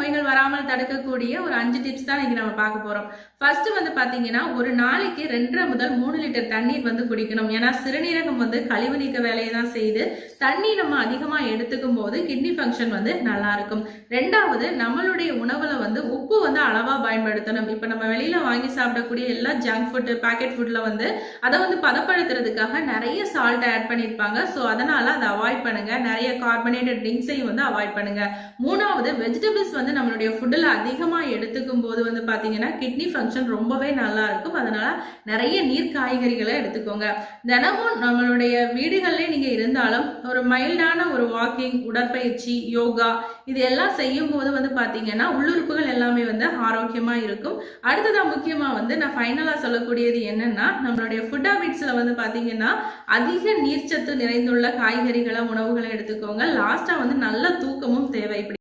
சிறுநீரக நோய்கள் வராமல் தடுக்கக்கூடிய ஒரு அஞ்சு டிப்ஸ் தான் இன்னைக்கு நம்ம பார்க்க போறோம். ஃபர்ஸ்ட் வந்து பாத்தீங்கன்னா ஒரு நாளைக்கு ரெண்டரை முதல் மூணு லிட்டர் தண்ணீர் வந்து குடிக்கணும். ஏன்னா சிறுநீரகம் வந்து கழிவு நீக்க வேலையை தான் செய்து தண்ணி நம்ம அதிகமா எடுத்துக்கும் போது கிட்னி ஃபங்க்ஷன் வந்து நல்லா இருக்கும். ரெண்டாவது நம்மளுடைய உணவுல வந்து உப்பு வந்து அளவா பயன்படுத்தணும். இப்ப நம்ம வெளியில வாங்கி சாப்பிடக்கூடிய எல்லா ஜங்க் ஃபுட் பேக்கெட் ஃபுட்ல வந்து அதை வந்து பதப்படுத்துறதுக்காக நிறைய சால்ட் ஆட் பண்ணியிருப்பாங்க. ஸோ அதனால அதை அவாய்ட் பண்ணுங்க. நிறைய கார்பனேட்டட் ட்ரிங்க்ஸையும் வந்து அவாய்ட் பண்ணுங்க. மூணாவது வெஜிடபிள்ஸ் வந்து நம்மளுடைய ஃபுட்டில் அதிகமாக எடுத்துக்கும் போது வந்து பார்த்தீங்கன்னா கிட்னி ஃபங்க்ஷன் ரொம்பவே நல்லா இருக்கும். அதனால நிறைய நீர் காய்கறிகளை எடுத்துக்கோங்க. தினமும் நம்மளுடைய வீடுகளிலே நீங்கள் இருந்தாலும் ஒரு மைல்டான ஒரு வாக்கிங் உடற்பயிற்சி யோகா இது எல்லாம் செய்யும் போது வந்து பார்த்தீங்கன்னா உள்ளுறுப்புகள் எல்லாமே வந்து ஆரோக்கியமாக இருக்கும். அடுத்ததாக முக்கியமாக வந்து நான் ஃபைனலாக சொல்லக்கூடியது என்னன்னா நம்மளுடைய ஃபுட் ஹாபிட்ஸில் வந்து பார்த்தீங்கன்னா அதிக நீர்ச்சத்து நிறைந்துள்ள காய்கறிகளை உணவுகளை எடுத்துக்கோங்க. லாஸ்ட்டாக வந்து நல்ல